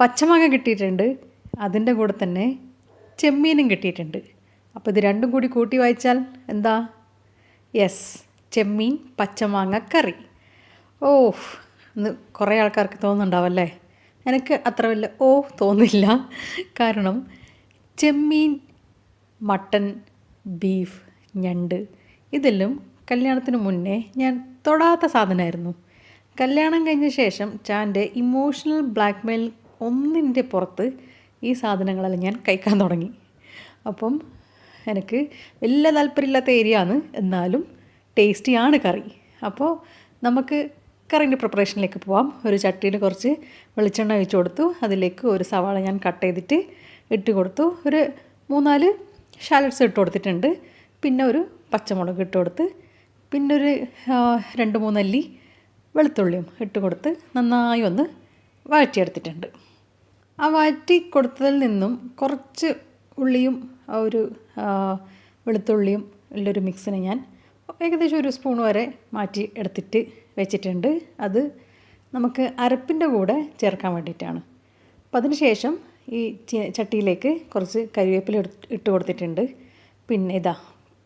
പച്ചമാങ്ങ കിട്ടിയിട്ടുണ്ട്. അതിന്റെ കൂടെ തന്നെ ചെമ്മീനും കിട്ടിയിട്ടുണ്ട്. അപ്പോൾ ഇത് രണ്ടും കൂടി കൂട്ടി വായിച്ചാൽ എന്താ? യെസ് ചെമ്മീൻ പച്ചമാങ്ങ കറി. ഓ ഇന്ന് കുറേ ആൾക്കാർക്ക് തോന്നുന്നുണ്ടാവല്ലേ? എനിക്ക് അത്ര വലിയ ഓ തോന്നില്ല. കാരണം ചെമ്മീൻ മട്ടൻ ബീഫ് ഞണ്ട് ഇതെല്ലാം കല്യാണത്തിന് മുന്നേ ഞാൻ തൊടാത്ത സാധനമായിരുന്നു. കല്യാണം കഴിഞ്ഞ ശേഷം ചാന്റെ ഇമോഷണൽ ബ്ലാക്ക് മെയിൽ ഒന്നിന്റെ പുറത്ത് ഈ സാധനങ്ങളെല്ലാം ഞാൻ കഴിക്കാൻ തുടങ്ങി. അപ്പം എനിക്ക് വലിയ താല്പര്യമില്ലാത്ത ഏരിയ ആണ് എന്നാലും ടേസ്റ്റിയാണ് കറി. അപ്പോൾ നമുക്ക് കറിന്റെ പ്രിപ്പറേഷനിലേക്ക് പോവാം. ഒരു ചട്ടിയിൽ കുറച്ച് വെളിച്ചെണ്ണ ഒഴിച്ച് കൊടുത്തു. അതിലേക്ക് ഒരു സവാള ഞാൻ കട്ട് ചെയ്തിട്ട് ഇട്ട് കൊടുത്തു. ഒരു മൂന്നാൽ ഷാലറ്റ്സ് ഇട്ട് കൊടുത്തിട്ടുണ്ട്. പിന്നെ ഒരു പച്ചമുളക് ഇട്ട് കൊടുത്ത്. പിന്നെ ഒരു രണ്ട് മൂന്നല്ലി വെളുത്തുള്ളിയും ഇട്ട് കൊടുത്ത് നന്നായി ഒന്ന് വഴറ്റിയെടുത്തിട്ടുണ്ട്. ആ വഴറ്റി കൊടുത്തതിൽ നിന്നും കുറച്ച് ഉള്ളിയും ഒരു വെളുത്തുള്ളിയും ഉള്ളൊരു മിക്സിന് ഞാൻ ഏകദേശം ഒരു സ്പൂൺ വരെ മാറ്റി എടുത്തിട്ട് വെച്ചിട്ടുണ്ട്. അത് നമുക്ക് അരപ്പിന്റെ കൂടെ ചേർക്കാൻ വേണ്ടിയിട്ടാണ്. അപ്പം അതിന് ശേഷം ഈ ചട്ടിയിലേക്ക് കുറച്ച് കരിവേപ്പില ഇട്ട് കൊടുത്തിട്ടുണ്ട്. പിന്നെ ഇതാ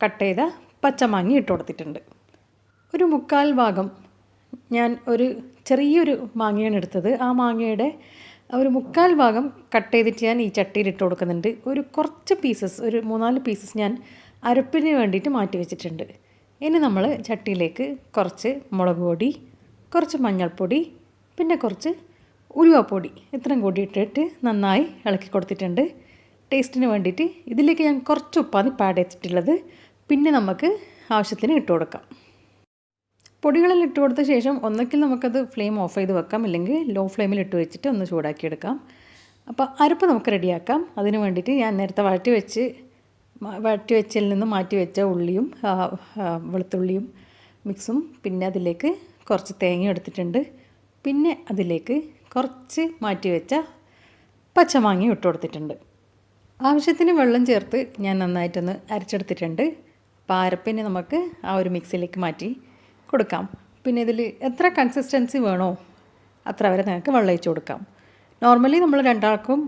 കട്ട് ചെയ്ത പച്ചമാങ്ങി ഇട്ട് കൊടുത്തിട്ടുണ്ട്. ഒരു മുക്കാൽ ഭാഗം ഞാൻ ഒരു ചെറിയൊരു മാങ്ങയാണ് എടുത്തത്. ആ മാങ്ങയുടെ ഒരു മുക്കാൽ ഭാഗം കട്ട് ചെയ്തിട്ട് ഞാൻ ഈ ചട്ടിയിൽ ഇട്ട് കൊടുക്കുന്നുണ്ട്. ഒരു കുറച്ച് പീസസ് ഒരു മൂന്നാൽ പീസസ് ഞാൻ അരപ്പിന് വേണ്ടിയിട്ട് മാറ്റി വെച്ചിട്ടുണ്ട്. ഇനി നമ്മൾ ചട്ടിയിലേക്ക് കുറച്ച് മുളക് പൊടി കുറച്ച് മഞ്ഞൾപ്പൊടി പിന്നെ കുറച്ച് ഉലുവപ്പൊടി ഇത്രയും കൂടി ഇട്ടിട്ട് നന്നായി ഇളക്കി കൊടുത്തിട്ടുണ്ട്. ടേസ്റ്റിന് വേണ്ടിയിട്ട് ഇതിലേക്ക് ഞാൻ കുറച്ച് ഉപ്പാണ് പാഡ് പിന്നെ നമുക്ക് ആവശ്യത്തിന് ഇട്ട് കൊടുക്കാം. പൊടികളെല്ലാം ഇട്ട് കൊടുത്ത ശേഷം ഒന്നെങ്കിൽ നമുക്കത് ഫ്ലെയിം ഓഫ് ചെയ്ത് വെക്കാം അല്ലെങ്കിൽ ലോ ഫ്ലെയിമിൽ ഇട്ട് വെച്ചിട്ട് ഒന്ന് ചൂടാക്കിയെടുക്കാം. അപ്പോൾ അരപ്പ് നമുക്ക് റെഡിയാക്കാം. അതിന് വേണ്ടിയിട്ട് ഞാൻ നേരത്തെ വഴറ്റി വെച്ച് വഴറ്റി വെച്ചതിൽ നിന്ന് മാറ്റി വെച്ച ഉള്ളിയും വെളുത്തുള്ളിയും മിക്സും പിന്നെ അതിലേക്ക് കുറച്ച് തേങ്ങ എടുത്തിട്ടുണ്ട്. പിന്നെ അതിലേക്ക് കുറച്ച് മാറ്റി വെച്ച പച്ചമാങ്ങ ഇട്ട് കൊടുത്തിട്ടുണ്ട്. ആവശ്യത്തിന് വെള്ളം ചേർത്ത് ഞാൻ നന്നായിട്ടൊന്ന് അരച്ചെടുത്തിട്ടുണ്ട്. അപ്പോൾ അരപ്പിനെ നമുക്ക് ആ ഒരു മിക്സിലേക്ക് മാറ്റി കൊടുക്കാം. പിന്നെ ഇതിൽ എത്ര കൺസിസ്റ്റൻസി വേണോ അത്ര വരെ നിങ്ങൾക്ക് വെള്ളയിച്ച് കൊടുക്കാം. നോർമലി നമ്മൾ രണ്ടാൾക്കും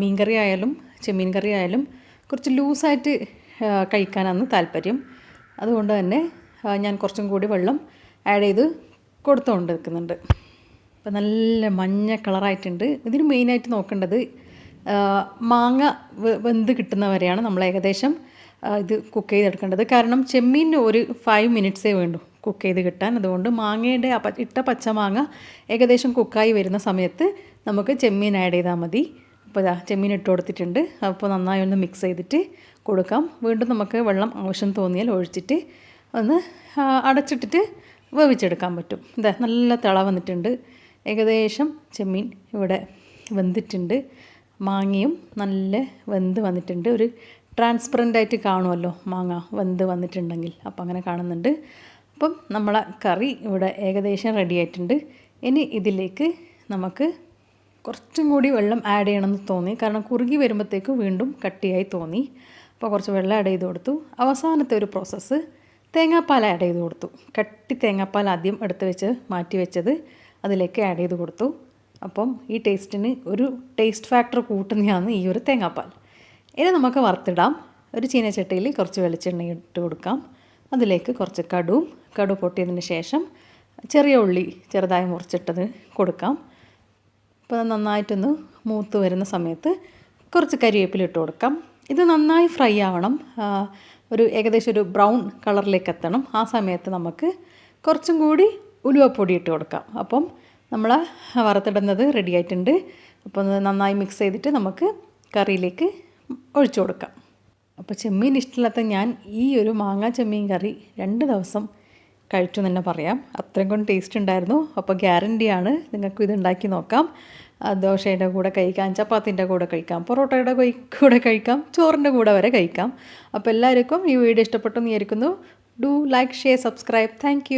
മീൻ കറി ആയാലും ചെമ്മീൻ കറി ആയാലും കുറച്ച് ലൂസായിട്ട് കഴിക്കാനാണ് താല്പര്യം. അതുകൊണ്ട് തന്നെ ഞാൻ കുറച്ചും കൂടി വെള്ളം ആഡ് ചെയ്ത് കൊടുത്തുകൊണ്ട് നിൽക്കുന്നുണ്ട് അപ്പോൾ നല്ല മഞ്ഞ കളറായിട്ടുണ്ട്. ഇതിന് മെയിനായിട്ട് നോക്കേണ്ടത് മാങ്ങ വെന്ത് കിട്ടുന്നവരെയാണ് നമ്മൾ ഏകദേശം ഇത് കുക്ക് ചെയ്തെടുക്കേണ്ടത്. കാരണം ചെമ്മീനിന് ഒരു ഫൈവ് മിനിറ്റ്സേ വേണ്ടൂ. കുക്ക് ചെയ്ത് കിട്ടാൻ. അതുകൊണ്ട് മാങ്ങയുടെ ഇട്ട പച്ചമാങ്ങ ഏകദേശം കുക്കായി വരുന്ന സമയത്ത് നമുക്ക് ചെമ്മീൻ ആഡ് ചെയ്താൽ മതി. അപ്പോൾ ചെമ്മീൻ ഇട്ട് കൊടുത്തിട്ടുണ്ട്. അപ്പോൾ നന്നായി ഒന്ന് മിക്സ് ചെയ്തിട്ട് കൊടുക്കാം. വീണ്ടും നമുക്ക് വെള്ളം ആവശ്യം തോന്നിയാൽ ഒഴിച്ചിട്ട് ഒന്ന് അടച്ചിട്ടിട്ട് വേവിച്ചെടുക്കാൻ പറ്റും. ഇതാ നല്ല തിള വന്നിട്ടുണ്ട്. ഏകദേശം ചെമ്മീൻ ഇവിടെ വെന്തിട്ടുണ്ട്. മാങ്ങയും നല്ല വെന്ത് വന്നിട്ടുണ്ട്. ഒരു ട്രാൻസ്പെറന്റ് ആയിട്ട് കാണുമല്ലോ മാങ്ങ വെന്ത് വന്നിട്ടുണ്ടെങ്കിൽ. അപ്പം അങ്ങനെ കാണുന്നുണ്ട്. അപ്പം നമ്മളെ കറി ഇവിടെ ഏകദേശം റെഡി ആയിട്ടുണ്ട്. ഇനി ഇതിലേക്ക് നമുക്ക് കുറച്ചും കൂടി വെള്ളം ആഡ് ചെയ്യണമെന്ന് തോന്നി. കാരണം കുറുകി വരുമ്പോഴത്തേക്ക് വീണ്ടും കട്ടിയായി തോന്നി. അപ്പോൾ കുറച്ച് വെള്ളം ആഡ് ചെയ്ത് കൊടുത്തു. അവസാനത്തെ ഒരു പ്രോസസ്സ് തേങ്ങാപ്പാൽ ആഡ് ചെയ്ത് കൊടുത്തു. കട്ടി തേങ്ങാപ്പാൽ ആദ്യം എടുത്ത് വെച്ച് മാറ്റി വെച്ചത് അതിലേക്ക് ആഡ് ചെയ്ത് കൊടുത്തു. അപ്പം ഈ ടേസ്റ്റിന് ഒരു ടേസ്റ്റ് ഫാക്ടർ കൂട്ടുന്നതാണ് ഈ ഒരു തേങ്ങാപ്പാൽ. ഇനി നമുക്ക് വറുത്തിടാം. ഒരു ചീനച്ചട്ടിയിൽ കുറച്ച് വെളിച്ചെണ്ണ ഇട്ട് കൊടുക്കാം. അതിലേക്ക് കുറച്ച് കടുവും കടു പൊട്ടിയതിന് ശേഷം ചെറിയ ഉള്ളി ചെറുതായി മുറിച്ചിട്ടത് കൊടുക്കാം. അപ്പോൾ അത് നന്നായിട്ടൊന്ന് മൂത്ത് വരുന്ന സമയത്ത് കുറച്ച് കരിവേപ്പില ഇട്ട് കൊടുക്കാം. ഇത് നന്നായി ഫ്രൈ ആവണം. ഒരു ഏകദേശം ഒരു ബ്രൗൺ കളറിലേക്ക് എത്തണം. ആ സമയത്ത് നമുക്ക് കുറച്ചും കൂടി ഉലുവപ്പൊടി ഇട്ട് കൊടുക്കാം. അപ്പം നമ്മൾ വറുത്തിടുന്നത് റെഡി ആയിട്ടുണ്ട്. അപ്പോൾ നന്നായി മിക്സ് ചെയ്തിട്ട് നമുക്ക് കറിയിലേക്ക് ഒഴിച്ചു കൊടുക്കാം. അപ്പോൾ ചെമ്മീൻ ഇഷ്ടമില്ലാത്ത ഞാൻ ഈ ഒരു മാങ്ങാ ചെമ്മീൻ കറി രണ്ട് ദിവസം കഴിച്ചു തന്നെ പറയാം. അത്രയും കൊണ്ട് ടേസ്റ്റ് ഉണ്ടായിരുന്നു. അപ്പോൾ ഗ്യാരന്റിയാണ് നിങ്ങൾക്കും ഇത് ഉണ്ടാക്കി നോക്കാം. ദോശയുടെ കൂടെ കഴിക്കാം ചപ്പാത്തിന്റെ കൂടെ കഴിക്കാം പൊറോട്ടയുടെ കൂടെ കഴിക്കാം ചോറിന്റെ കൂടെ വരെ കഴിക്കാം. അപ്പോൾ എല്ലാവർക്കും ഈ വീഡിയോ ഇഷ്ടപ്പെട്ടു എന്ന് വിചാരിക്കുന്നു. Do like share subscribe thank